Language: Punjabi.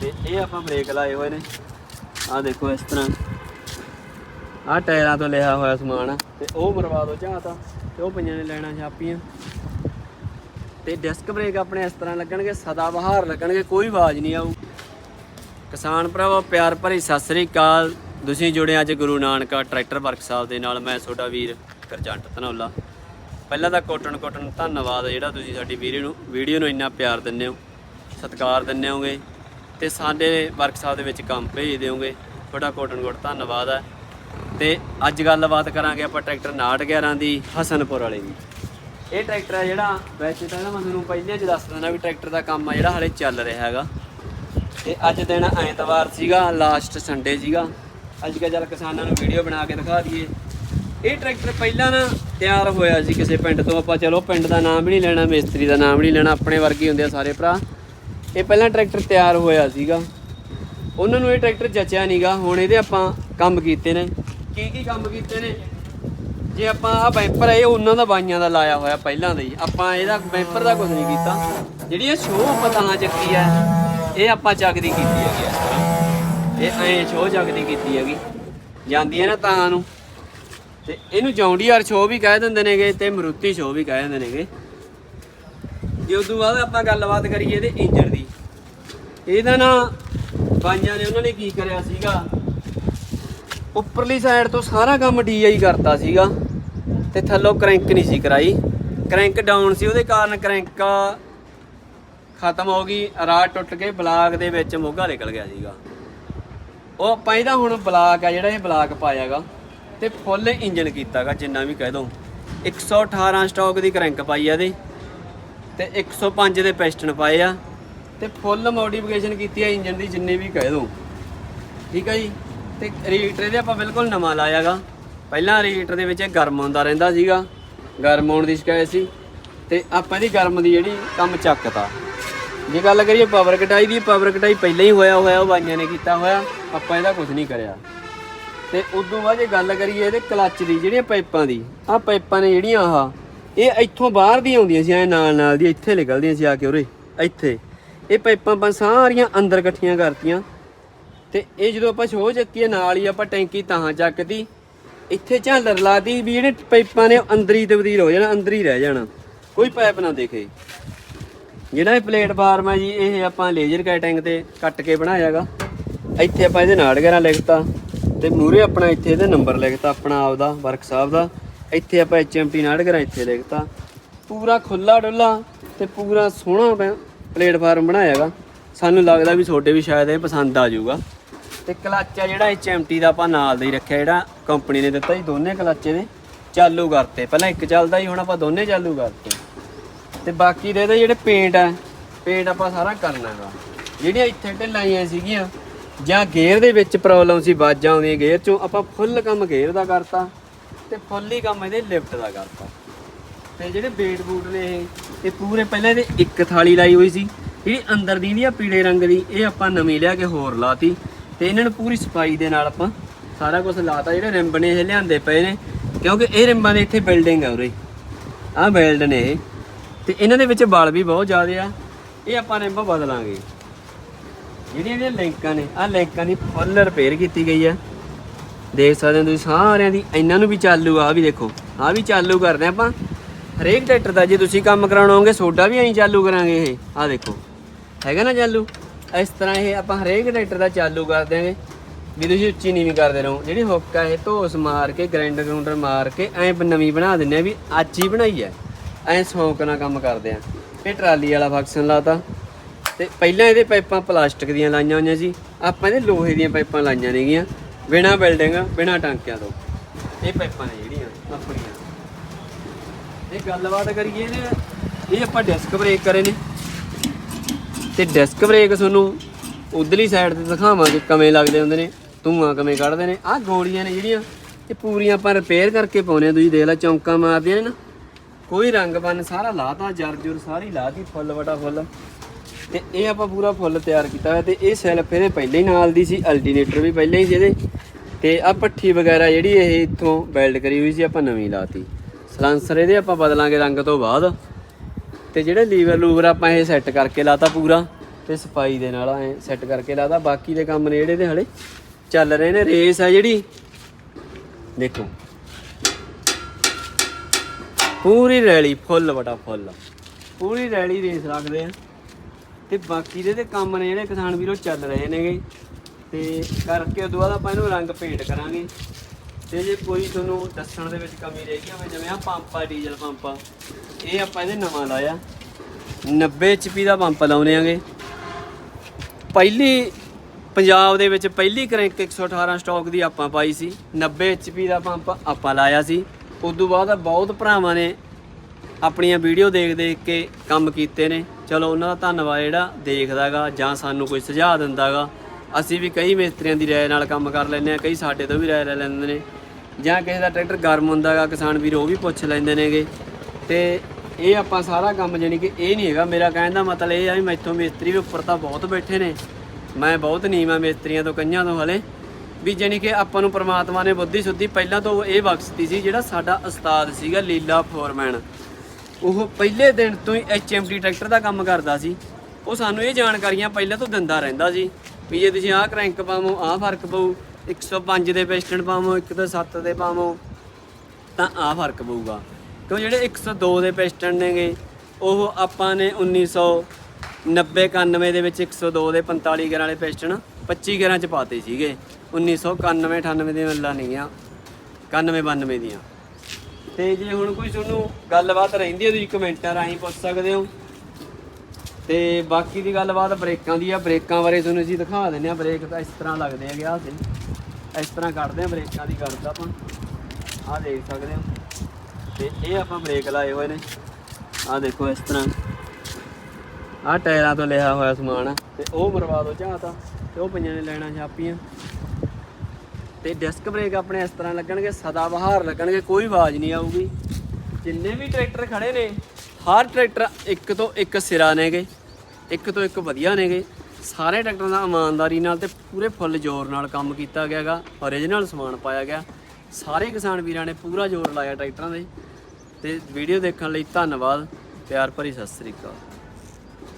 ਤੇ ਇਹ ਆਪਾਂ ਬ੍ਰੇਕ ਲਾਏ ਹੋਏ ਨੇ। ਆਹ ਦੇਖੋ ਇਸ ਤਰ੍ਹਾਂ। ਆਹ ਟਾਇਰਾਂ ਤੋਂ ਲਿਆ ਹੋਇਆ ਸਮਾਨ ਆ। ਤੇ ਉਹ ਮਰਵਾ ਦਿਓ ਝਾਤਾ ਤੇ ਉਹ ਪਈਆਂ ਨੇ ਲੈਣਾ ਛਾਪੀਆਂ। ਤੇ ਡਿਸਕ ਬ੍ਰੇਕ ਆਪਣੇ ਇਸ ਤਰ੍ਹਾਂ ਲੱਗਣਗੇ, ਸਦਾ ਬਹਾਰ ਲੱਗਣਗੇ, ਕੋਈ ਆਵਾਜ਼ ਨਹੀਂ ਆਊ। ਕਿਸਾਨ ਭਰਾਵੋ, ਪਿਆਰ ਭਰੀ ਸਤਿ ਸ੍ਰੀ ਅਕਾਲ। ਤੁਸੀਂ ਜੁੜੇ ਅੱਜ ਗੁਰੂ ਨਾਨਕਾ ਟਰੈਕਟਰ ਵਰਕਸ਼ਾਪ ਦੇ ਨਾਲ। ਮੈਂ ਤੁਹਾਡਾ ਵੀਰ ਕਰਜੰਟ ਧਨੌਲਾ। ਪਹਿਲਾਂ ਤਾਂ ਕੋਟਨ ਕੋਟਨ ਧੰਨਵਾਦ ਜਿਹੜਾ ਤੁਸੀਂ ਸਾਡੀ ਵੀਡੀਓ ਨੂੰ ਵੀਡੀਓ ਨੂੰ ਇੰਨਾ ਪਿਆਰ ਦਿੰਦੇ ਹੋ। ਸਤਿਕਾਰ ਦਿੰਦੇ ਹੋਗੇ। ਤੇ ਸਾਡੇ ਵਰਕਸ਼ਾਪ ਦੇ ਵਿੱਚ ਕੰਮ ਭੇਜ ਦਿਓਗੇ। ਤੁਹਾਡਾ ਕੋਟਨ ਕੋਟ ਧੰਨਵਾਦ ਹੈ ਤੇ ਅੱਜ ਗੱਲਬਾਤ ਕਰਾਂਗੇ ਆਪਾਂ ਟਰੈਕਟਰ 911 ਦੀ, ਹਸਨਪੁਰ ਵਾਲੇ ਦੀ। ਇਹ ਟਰੈਕਟਰ ਹੈ ਜਿਹੜਾ, ਵੈਸੇ ਤਾਂ ਨਾ ਮੈਂ ਤੁਹਾਨੂੰ ਪਹਿਲੇ ਚ ਦੱਸ ਦਿੰਦਾ ਵੀ ਟਰੈਕਟਰ ਦਾ ਕੰਮ ਆ ਜਿਹੜਾ ਹਾਲੇ ਚੱਲ ਰਿਹਾ ਹੈਗਾ। ਤੇ ਅੱਜ ਦਿਨ ਐਤਵਾਰ ਸੀਗਾ ਲਾਸਟ ਸੰਡੇ ਸੀਗਾ। ਅੱਜ ਕੱਲ੍ਹ ਚੱਲ ਕਿਸਾਨਾਂ ਨੂੰ ਵੀਡੀਓ ਬਣਾ ਕੇ ਦਿਖਾ ਦਈਏ। ਇਹ ਟਰੈਕਟਰ ਪਹਿਲਾਂ ਨਾ ਤਿਆਰ ਹੋਇਆ ਸੀ ਕਿਸੇ ਪਿੰਡ ਤੋਂ। ਆਪਾਂ ਚਲੋ ਪਿੰਡ ਦਾ ਨਾਮ ਵੀ ਨਹੀਂ ਲੈਣਾ, ਮਿਸਤਰੀ ਦਾ ਨਾਮ ਵੀ ਨਹੀਂ ਲੈਣਾ, ਆਪਣੇ ਵਰਗੇ ਹੁੰਦੇ ਆ ਸਾਰੇ ਭਰਾ। ਇਹ ਪਹਿਲਾਂ ਟਰੈਕਟਰ ਤਿਆਰ ਹੋਇਆ ਸੀਗਾ। ਉਹਨਾਂ ਨੂੰ ਇਹ ਟਰੈਕਟਰ ਜਚਿਆ ਨਹੀਂਗਾ ਹੁਣ ਇਹਦੇ ਆਪਾਂ ਕੰਮ ਕੀਤੇ ਨੇ। ਕੀ ਕੀ ਕੰਮ ਕੀਤੇ ਨੇ? ਜੇ ਆਪਾਂ ਆ ਬੈਂਪਰ ਹੈ ਇਹ ਉਹਨਾਂ ਦਾ ਬਾਈਆਂ ਦਾ ਲਾਇਆ ਹੋਇਆ ਪਹਿਲਾਂ ਦਾ ਹੀ। ਆਪਾਂ ਇਹਦਾ ਬੈਂਪਰ ਦਾ ਕੁਝ ਨਹੀਂ ਕੀਤਾ। ਜਿਹੜੀ ਇਹ ਸ਼ੋਅ ਆਪਾਂ ਤਾਂ ਚੱਕੀ ਹੈ ਇਹ ਆਪਾਂ ਚੱਕਦੀ ਕੀਤੀ ਹੈਗੀ ਇਸ ਇਹ ਐਂ ਸ਼ੋਅ ਚੱਕਦੀ ਕੀਤੀ ਹੈਗੀ। ਜਾਂਦੀ ਹੈ ਨਾ ਤਾਂ ਨੂੰ। ਤੇ ਇਹਨੂੰ ਜੌਂਡੀਆਰ ਸ਼ੋਅ ਵੀ ਕਹਿ ਦਿੰਦੇ ਨੇਗੇ ਤੇ ਮਰੂਤੀ ਸ਼ੋਅ ਵੀ ਕਹਿ ਦਿੰਦੇ ਨੇਗੇ। ਜੇ ਉਦੋਂ ਬਾਅਦ ਆਪਾਂ ਗੱਲਬਾਤ ਕਰੀਏ ਇਹਦੇ ਇੰਜਣ ਦੀ, ਇਹਦਾ ਨਾ ਬਾਈਆਂ ਨੇ ਉਹਨਾਂ ਨੇ ਕੀ ਕਰਿਆ ਸੀਗਾ? ਉੱਪਰਲੀ ਸਾਈਡ ਤੋਂ ਸਾਰਾ ਕੰਮ ਡੀਆਈ ਕਰਤਾ ਸੀਗਾ ਤੇ ਥੱਲੋਂ ਕ੍ਰੈਂਕ ਨਹੀਂ ਸੀ ਕਰਾਈ। ਕ੍ਰੈਂਕ ਡਾਊਨ ਸੀ, ਉਹਦੇ ਕਾਰਨ ਕ੍ਰੈਂਕ ਖਤਮ ਹੋ ਗਈ ਰਾਡ ਟੁੱਟ ਕੇ ਬਲਾਕ ਦੇ ਵਿੱਚ ਮੋਗਾ ਨਿਕਲ ਗਿਆ ਸੀਗਾ। ਉਹ ਆਪਾਂ ਇਹਦਾ ਹੁਣ ਬਲਾਕ ਆ, ਜਿਹੜਾ ਇਹ ਬਲਾਕ ਪਾਇਆਗਾ ਤੇ ਫੁੱਲ ਇੰਜਨ ਕੀਤਾਗਾ, ਜਿੰਨਾ ਵੀ ਕਹਿ ਦੋ। 118 ਸਟਾਕ ਦੀ ਕ੍ਰੈਂਕ ਪਾਈ ਆ ਇਹਦੇ। ਤੇ 105 ਦੇ ਪਿਸਟਨ ਪਾਏ ਆ ਤੇ ਫੁੱਲ ਮੋਡੀਫਿਕੇਸ਼ਨ ਕੀਤੀ ਆ ਇੰਜਨ ਦੀ ਜਿੰਨੇ ਵੀ ਕਹਿ ਦੋ। ਠੀਕ ਆ ਜੀ? ਤੇ ਰੀਟਰ ਇਹਦੇ ਆਪਾਂ ਬਿਲਕੁਲ ਨਵਾਂ ਲਾਇਆਗਾ। ਪਹਿਲਾਂ ਰੀਟਰ ਦੇ ਵਿੱਚ ਇਹ ਗਰਮ ਆਉਂਦਾ ਰਹਿੰਦਾ ਸੀਗਾ। ਗਰਮ ਆਉਣ ਦੀ ਸ਼ਿਕਾਇਤ ਸੀ। ਤੇ ਆਪਾਂ ਇਹਦੀ ਗਰਮ ਦੀ ਜਿਹੜੀ ਕੰਮ ਚੱਕਤਾ। ਜੇ ਗੱਲ ਕਰੀਏ ਪਾਵਰ ਕਟਾਈ ਦੀ ਪਾਵਰ ਕਟਾਈ ਪਹਿਲਾਂ ਹੀ ਹੋਇਆ ਹੋਇਆ, ਉਹ ਬਾਈਆਂ ਨੇ ਕੀਤਾ ਹੋਇਆ। ਆਪਾਂ ਇਹਦਾ ਕੁਝ ਨਹੀਂ ਕਰਿਆ। ਤੇ ਉਦੋਂ ਬਾਅਦ ਜੇ ਗੱਲ ਕਰੀਏ ਇਹਦੇ ਕਲੱਚ ਦੀ, ਜਿਹੜੀਆਂ ਪਾਈਪਾਂ ਦੀ, ਆਹ ਪਾਈਪਾਂ ਨੇ ਜਿਹੜੀਆਂ ਆਹ ਇਹ ਇੱਥੋਂ ਬਾਹਰ ਦੀ ਆਉਂਦੀਆਂ ਸੀ, ਐ ਨਾਲ ਨਾਲ ਦੀ ਇੱਥੇ ਨਿਕਲਦੀਆਂ ਸੀ ਆ ਕੇ ਉਰੇ, ਇੱਥੇ। ਇਹ ਪਾਈਪਾਂ ਆਪਾਂ ਸਾਰੀਆਂ ਅੰਦਰ ਇਕੱਠੀਆਂ ਕਰਤੀਆਂ। ਤੇ ਇਹ ਜਦੋਂ ਆਪਾਂ ਸ਼ੋਅ ਚੱਕੀਏ, ਨਾਲ ਹੀ ਆਪਾਂ ਟੈਂਕੀ ਤਾਂ ਚੱਕਦੀ ਇੱਥੇ ਝਾਲਰ ਲਾਦੀ ਵੀ ਜਿਹੜੇ ਪਾਈਪਾਂ ਨੇ ਅੰਦਰ ਹੀ ਤਬਦੀਲ ਹੋ ਜਾਣਾ, ਅੰਦਰ ਹੀ ਰਹਿ ਜਾਣਾ। ਕੋਈ ਪਾਈਪ ਨਾ ਦੇਖੇ। ਜਿਹੜਾ ਇਹ ਪਲੇਟਫਾਰਮ ਹੈ ਜੀ, ਇਹ ਆਪਾਂ ਲੇਜ਼ਰ ਕਟਿੰਗ ਤੇ ਕੱਟ ਕੇ ਬਣਾਇਆਗਾ। ਇੱਥੇ ਆਪਾਂ ਇਹਦੇ ਨਾਲ ਗਰਾਂ ਲਿਖਤਾ। ਤੇ ਮੂਰੇ ਆਪਣਾ ਇੱਥੇ ਇਹਦਾ ਨੰਬਰ ਲਿਖਤਾ, ਆਪਣਾ ਆਪਦਾ ਵਰਕਸ਼ਾਪ ਦਾ। ਇੱਥੇ ਆਪਾਂ ਐਚਐਮਟੀ ਨਾਲ ਗਰਾਂ ਇੱਥੇ ਦੇਖਤਾ ਪੂਰਾ ਖੁੱਲਾ ਡੁੱਲਾ ਤੇ ਪੂਰਾ ਸੋਹਣਾ ਪ- ਪਲੇਟਫਾਰਮ ਬਣਾਇਆਗਾ ਸਾਨੂੰ ਲੱਗਦਾ ਵੀ ਤੁਹਾਡੇ ਵੀ ਸ਼ਾਇਦ ਇਹ ਪਸੰਦ ਆ ਜਾਊਗਾ। ਤੇ ਕਲੱਚ ਆ ਜਿਹੜਾ ਐਚਐਮਟੀ ਦਾ ਆਪਾਂ ਨਾਲ ਦਾ ਹੀ ਰੱਖਿਆ, ਜਿਹੜਾ ਕੰਪਨੀ ਨੇ ਦਿੱਤਾ ਜੀ ਦੋਨੇ ਕਲੱਚ ਇਹਦੇ ਚਾਲੂ ਕਰਤੇ। ਪਹਿਲਾਂ ਇੱਕ ਚੱਲਦਾ ਹੀ ਹੁਣ ਆਪਾਂ ਦੋਨੇ ਚਾਲੂ ਕਰਤੇ। ਤੇ ਬਾਕੀ ਦੇ ਇਹਦੇ ਜਿਹੜੇ ਪੇਂਟ ਆ ਪੇਂਟ ਆਪਾਂ ਸਾਰਾ ਕਰਨਾ ਹੈਗਾ। ਜਿਹੜੀਆਂ ਇੱਥੇ ਢਿੱਲਾਂ ਆਈਆਂ ਸੀਗੀਆਂ, ਜਾਂ ਗੇਅਰ ਦੇ ਵਿੱਚ ਪ੍ਰੋਬਲਮ ਸੀ, ਬਾਜਾਂ ਆਉਂਦੀਆਂ ਗੇਅਰ ਚੋਂ ਆਪਾਂ ਫੁੱਲ ਕੰਮ ਗੇਅਰ ਦਾ ਕਰਤਾ। ਤੇ ਫੁੱਲ ਹੀ ਕੰਮ ਇਹਦੇ ਲਿਫਟ ਦਾ ਕਰਤਾ। ਤੇ ਜਿਹੜੇ ਬੇਟ ਬੂਟ ਨੇ ਇਹ ਇਹ ਪੂਰੇ ਪਹਿਲਾਂ ਇਹਦੇ ਇੱਕ ਥਾਲੀ ਲਾਈ ਹੋਈ ਸੀ। ਜਿਹੜੀ ਅੰਦਰ ਦੀ ਨਹੀਂ ਆ, ਪੀਲੇ ਰੰਗ ਦੀ, ਇਹ ਆਪਾਂ ਨਵੀਂ ਲਿਆ ਕੇ ਹੋਰ ਲਾਤੀ। ਤੇ ਇਹਨਾਂ ਨੂੰ ਪੂਰੀ ਸਫ਼ਾਈ ਦੇ ਨਾਲ ਆਪਾਂ ਸਾਰਾ ਕੁਝ ਲਾਤਾ। ਜਿਹੜੇ ਰਿੰਬ ਨੇ ਇਹ ਲਿਆਂਦੇ ਪਏ ਨੇ, ਕਿਉਂਕਿ ਇਹ ਰਿੰਬਾਂ ਦੇ ਇੱਥੇ ਬਿਲਡਿੰਗ ਆ ਉਰੇ। ਆਹ ਬਿਲਡ ਨੇ ਇਹ। ਤੇ ਇਹਨਾਂ ਦੇ ਵਿੱਚ ਬਲ ਵੀ ਬਹੁਤ ਜ਼ਿਆਦੇ ਆ। ਇਹ ਆਪਾਂ ਰਿੰਬ ਬਦਲਾਂਗੇ। ਜਿਹੜੀਆਂ ਇਹਦੀਆਂ ਲਿੰਕਾਂ ਨੇ, ਆਹ ਲਿੰਕਾਂ ਦੀ ਫੁੱਲ ਰਿਪੇਅਰ ਕੀਤੀ ਗਈ ਆ। ਦੇਖ ਸਕਦੇ ਹੋ ਤੁਸੀਂ ਸਾਰਿਆਂ ਦੀ, ਇਹਨਾਂ ਨੂੰ ਵੀ ਚਾਲੂ ਆ, ਆਹ ਵੀ ਦੇਖੋ ਆ ਵੀ ਚਾਲੂ ਕਰਦੇ ਆਪਾਂ। ਹਰੇਕ ਟਰੈਕਟਰ ਦਾ ਜੇ ਤੁਸੀਂ ਕੰਮ ਕਰਾਉਣਾ ਹੋਗੇ ਸੋਡਾ ਵੀ ਐਂ ਚਾਲੂ ਕਰਾਂਗੇ ਇਹ। ਆ ਦੇਖੋ, ਹੈਗਾ ਨਾ ਚਾਲੂ? ਇਸ ਤਰ੍ਹਾਂ ਇਹ ਆਪਾਂ ਹਰੇਕ ਟਰੈਕਟਰ ਦਾ ਚਾਲੂ ਕਰ ਦਿਆਂਗੇ। ਵੀ ਤੁਸੀਂ ਉੱਚੀ ਨੀਵੀਂ ਕਰਦੇ ਰਹੋ। ਜਿਹੜੀ ਹੁੱਕ ਆ, ਇਹ ਧੋਸ ਮਾਰ ਕੇ ਗ੍ਰਾਈਂਡਰ ਗਰਾਉਂਡਰ ਮਾਰ ਕੇ, ਐਂ ਨਵੀਂ ਬਣਾ ਦਿੰਨੇ ਆ ਵੀ ਅੱਜ ਹੀ ਬਣਾਈ ਐ ਐਂ ਸ਼ੌਂਕ ਨਾਲ ਕੰਮ ਕਰਦੇ ਆ। ਇਹ ਟਰਾਲੀ ਵਾਲਾ ਫੰਕਸ਼ਨ ਲਾਤਾ ਤੇ ਪਹਿਲਾਂ ਇਹਦੇ ਪਾਈਪਾਂ ਪਲਾਸਟਿਕ ਦੀਆਂ ਲਾਈਆਂ ਹੋਈਆਂ ਸੀ। ਆਪਾਂ ਇਹਦੇ ਲੋਹੇ ਦੀਆਂ ਪਾਈਪਾਂ ਲਾਈਆਂ ਨੇਗੀਆਂ। ਬਿਨਾ ਬਿਲਡਿੰਗ, ਬਿਨਾ ਟਾਂਕਿਆਂ ਤੋਂ। ਇਹ ਪਾਈਪਾਂ ਨੇ ਜਿਹੜੀਆਂ, ਆਪਣੀਆਂ। ਇਹ ਗੱਲਬਾਤ ਕਰੀਏ ਇਹਦੇ ਇਹ ਆਪਾਂ ਡਿਸਕ ਬ੍ਰੇਕ ਕਰੇ ਨੇ। ਤੇ ਡਿਸਕ ਬ੍ਰੇਕ ਤੁਹਾਨੂੰ ਉਧਰਲੀ ਸਾਈਡ ਤੇ ਦਿਖਾਵਾਂਗੇ, ਕਿਵੇਂ ਲੱਗਦੇ ਹੁੰਦੇ ਨੇ, ਧੂਆਂ ਕਿਵੇਂ ਕੱਢਦੇ ਨੇ। ਆਹ ਗੋਲੀਆਂ ਨੇ ਜਿਹੜੀਆਂ, ਇਹ ਪੂਰੀਆਂ ਆਪਾਂ ਰਿਪੇਅਰ ਕਰਕੇ ਪਾਉਨੇ ਆ। ਤੁਸੀਂ ਦੇਖ ਲੈ, ਚੌਂਕਾਂ ਮਾਰਦੀਆਂ ਨੇ ਨਾ। ਕੋਈ ਰੰਗ ਬੰਨ ਸਾਰਾ ਲਾਤਾ ਜਰ ਜੁਰ ਸਾਰੀ ਲਾਤੀ, ਫੁੱਲ ਵਟਾ ਫੁੱਲ ਤੇ ਇਹ ਆਪਾਂ ਪੂਰਾ ਫੁੱਲ ਤਿਆਰ ਕੀਤਾ ਹੋਇਆ ਤੇ ਇਹ ਸੈਲਫ ਇਹਦੇ ਪਹਿਲੇ ਹੀ ਨਾਲ ਦੀ ਸੀ ਅਲਟੀਨੇਟਰ ਵੀ ਪਹਿਲੇ ਹੀ ਸੀ ਇਹਦੇ। ਤੇ ਆ ਪੱਠੀ ਵਗੈਰਾ ਜਿਹੜੀ ਇਹ ਇੱਥੋਂ ਬਿਲਡ ਕਰੀ ਹੋਈ ਸੀ ਆਪਾਂ ਨਵੀਂ ਲਾਤੀ। ਸਲਾਂਸਰ ਇਹਦੇ ਆਪਾਂ ਬਦਲਾਂਗੇ ਰੰਗ ਤੋਂ ਬਾਅਦ। ਤੇ ਜਿਹੜੇ ਲੀਵਰ ਲੂਵਰ ਆਪਾਂ ਇਹ ਸੈੱਟ ਕਰਕੇ ਲਾਤਾ ਪੂਰਾ, ਤੇ ਸਫ਼ਾਈ ਦੇ ਨਾਲ ਐ ਸੈੱਟ ਕਰਕੇ ਲਾਦਾ ਬਾਕੀ ਦੇ ਕੰਮ ਨੇ ਜਿਹੜੇ ਤੇ ਹਲੇ ਚੱਲ ਰਹੇ ਨੇ ਰੇਸ ਆ ਜਿਹੜੀ। ਦੇਖੋ। ਪੂਰੀ ਰੈਲੀ ਫੁੱਲ ਬਟਾ ਫੁੱਲ ਪੂਰੀ ਰੈਲੀ ਰੇਸ ਰੱਖਦੇ ਆ। ਤੇ ਬਾਕੀ ਦੇ ਤੇ ਕੰਮ ਨੇ ਜਿਹੜੇ ਕਿਸਾਨ ਵੀਰੋ ਚੱਲ ਰਹੇ ਨੇਗੇ। ਤੇ ਕਰਕੇ ਉਦੋਂ ਬਾਅਦ ਆਪਾਂ ਇਹਨੂੰ ਰੰਗ ਪੇਂਟ ਕਰਾਂਗੇ। ਤੇ ਜੇ ਕੋਈ ਤੁਹਾਨੂੰ ਦੱਸਣ ਦੇ ਵਿੱਚ ਕਮੀ ਰਹਿ ਗਈ ਹੋਵੇ, ਜਿਵੇਂ ਆ ਪੰਪ ਆ, ਡੀਜ਼ਲ ਪੰਪ ਆ, ਇਹ ਆਪਾਂ ਇਹਦੇ ਨਵਾਂ ਲਾਇਆ। 90 HP ਦਾ ਪੰਪ ਲਾਉਨੇ ਆਂਗੇ। ਪਹਿਲੀ ਪੰਜਾਬ ਦੇ ਵਿੱਚ ਪਹਿਲੀ ਕ੍ਰੈਂਕ 118 ਸਟਾਕ ਦੀ ਆਪਾਂ ਪਾਈ ਸੀ। 90 HP ਦਾ ਪੰਪ ਆਪਾਂ ਲਾਇਆ ਸੀ। ਉਦੋਂ ਬਾਅਦ ਬਹੁਤ ਭਰਾਵਾਂ ਨੇ ਆਪਣੀਆਂ ਵੀਡੀਓ ਦੇਖ ਦੇਖ ਕੇ ਕੰਮ ਕੀਤੇ ਨੇ। ਚਲੋ ਉਹਨਾਂ ਦਾ ਧੰਨਵਾਦ ਜਿਹੜਾ ਦੇਖਦਾਗਾ ਜਾਂ ਸਾਨੂੰ ਕੋਈ ਸੁਝਾਅ ਦਿੰਦਾਗਾ। ਅਸੀਂ ਵੀ ਕਈ ਮਿਸਤਰੀਆਂ ਦੀ ਰਾਏ ਨਾਲ ਕੰਮ ਕਰ ਲੈਂਦੇ ਆ ਕਈ ਸਾਡੇ ਤੋਂ ਵੀ ਰਾਏ ਲੈ ਲੈਂਦੇ ਨੇ। ਜਾਂ ਕਿਸੇ ਦਾ ਟਰੈਕਟਰ ਗਰਮ ਹੁੰਦਾਗਾ, ਕਿਸਾਨ ਵੀਰ ਉਹ ਵੀ ਪੁੱਛ ਲੈਂਦੇ ਨੇਗੇ। ਤੇ ਇਹ ਆਪਾਂ ਸਾਰਾ ਕੰਮ ਜਾਨੀ ਕਿ ਇਹ ਨਹੀਂ ਹੈਗਾ। ਮੇਰਾ ਕਹਿਣ ਦਾ ਮਤਲਬ ਇਹ ਆ ਵੀ ਮੈਥੋਂ ਮਿਸਤਰੀ ਵੀ ਉੱਪਰ ਤਾਂ ਬਹੁਤ ਬੈਠੇ ਨੇ। ਮੈਂ ਬਹੁਤ ਨੀਵਾਂ ਮਿਸਤਰੀਆਂ ਤੋਂ, ਕਈਆਂ ਤੋਂ ਹਲੇ। ਵੀ ਜਾਨੀ ਕਿ ਆਪਾਂ ਨੂੰ ਪ੍ਰਮਾਤਮਾ ਨੇ ਬੁੱਧੀ ਸੁੱਧੀ ਪਹਿਲਾਂ ਤੋਂ ਇਹ ਬਖਸ਼ਤੀ ਸੀ ਜਿਹੜਾ ਸਾਡਾ ਉਸਤਾਦ ਸੀਗਾ ਲੀਲਾ ਫੋਰਮੈਨ। ਉਹ ਪਹਿਲੇ ਦਿਨ ਤੋਂ ਹੀ ਐਚਐਮਟੀ ਟਰੈਕਟਰ ਦਾ ਕੰਮ ਕਰਦਾ ਸੀ। ਉਹ ਸਾਨੂੰ ਇਹ ਜਾਣਕਾਰੀਆਂ ਪਹਿਲਾਂ ਤੋਂ ਦਿੰਦਾ ਰਹਿੰਦਾ ਸੀ ਵੀ ਜੇ ਤੁਸੀਂ ਆਹ ਕ੍ਰੈਂਕ ਪਾਵੋ, ਆਹ ਫ਼ਰਕ ਪਊ 105 ਦੇ ਪਿਸਟਨ ਪਾਵੋ, ਇੱਕ ਤੇ 7 ਦੇ ਪਾਵੋ, ਤਾਂ ਆਹ ਫ਼ਰਕ ਪਊਗਾ। ਕਿਉਂ ਜਿਹੜੇ 102 ਦੇ ਪਿਸਟਨ ਨੇਗੇ, ਉਹ ਆਪਾਂ ਨੇ 1990 91 ਦੇ ਵਿੱਚ 102 ਦੇ 45 ਗੇਅਰ ਵਾਲੇ ਪਿਸਟਨ 25 ਗਰਾਂ ਚ ਪਾਤੇ ਸੀਗੇ। 1991 98 ਦੀਆਂ ਮੱਲਾਂ ਨਹੀਂ ਆ 91 92 ਦੀਆਂ। ਤੇ ਜੇ ਹੁਣ ਕੋਈ ਤੁਹਾਨੂੰ ਗੱਲਬਾਤ ਰਹਿੰਦੀ ਹੈ, ਤੁਸੀਂ ਕਮੈਂਟਾਂ ਰਾਹੀਂ ਪੁੱਛ ਸਕਦੇ ਹੋ। ਤੇ ਬਾਕੀ ਦੀ ਗੱਲਬਾਤ ਬ੍ਰੇਕਾਂ ਦੀ ਆ। ਬ੍ਰੇਕਾਂ ਬਾਰੇ ਤੁਹਾਨੂੰ ਅਸੀਂ ਦਿਖਾ ਦਿੰਦੇ ਆ ਬ੍ਰੇਕ ਤਾਂ ਇਸ ਤਰ੍ਹਾਂ ਲੱਗਦੇ ਹੈਗੇ ਆ ਤੇ ਇਸ ਤਰ੍ਹਾਂ ਕੱਢਦੇ ਆ ਬ੍ਰੇਕਾਂ ਦੀ ਕਰਦਾ ਆਪਾਂ। ਆਹ ਦੇਖ ਸਕਦੇ ਹੋ। ਤੇ ਇਹ ਆਪਾਂ ਬ੍ਰੇਕ ਲਾਏ ਹੋਏ ਨੇ। ਆਹ ਦੇਖੋ ਇਸ ਤਰ੍ਹਾਂ। ਆਹ ਟਾਇਰਾਂ ਤੋਂ ਲਿਆ ਹੋਇਆ ਸਮਾਨ ਆ। ਤੇ ਉਹ ਮਰਵਾ ਦੋ ਚਾਹ ਤਾਂ। ਤੇ ਉਹ ਪਈਆਂ ਨੇ ਲੈਣਾ ਛਾਪੀਆਂ। ਤੇ ਡਿਸਕ ਬ੍ਰੇਕ ਆਪਣੇ ਇਸ ਤਰ੍ਹਾਂ ਲੱਗਣਗੇ, ਸਦਾ ਬਹਾਰ ਲੱਗਣਗੇ, ਕੋਈ ਆਵਾਜ਼ ਨਹੀਂ ਆਊਗੀ। ਜਿੰਨੇ ਵੀ ਟਰੈਕਟਰ ਖੜੇ ਨੇ, ਹਰ ਟਰੈਕਟਰ ਇੱਕ ਤੋਂ ਇੱਕ ਸਿਰਾ ਨੇਗੇ, ਇੱਕ ਤੋਂ ਇੱਕ ਵਧੀਆ ਨੇਗੇ। ਸਾਰੇ ਟਰੈਕਟਰਾਂ ਦਾ ਇਮਾਨਦਾਰੀ ਨਾਲ ਤੇ ਪੂਰੇ ਫੁੱਲ ਜ਼ੋਰ ਨਾਲ ਕੰਮ ਕੀਤਾ ਗਿਆਗਾ ਓਰੀਜਨਲ ਸਮਾਨ ਪਾਇਆ ਗਿਆ। ਸਾਰੇ ਕਿਸਾਨ ਵੀਰਾਂ ਨੇ ਪੂਰਾ ਜ਼ੋਰ ਲਾਇਆ ਟਰੈਕਟਰਾਂ ਦੇ ਤੇ ਵੀਡੀਓ ਦੇਖਣ ਲਈ ਧੰਨਵਾਦ, ਪਿਆਰ ਭਰੀ ਸਤਿ ਸ੍ਰੀ ਅਕਾਲ।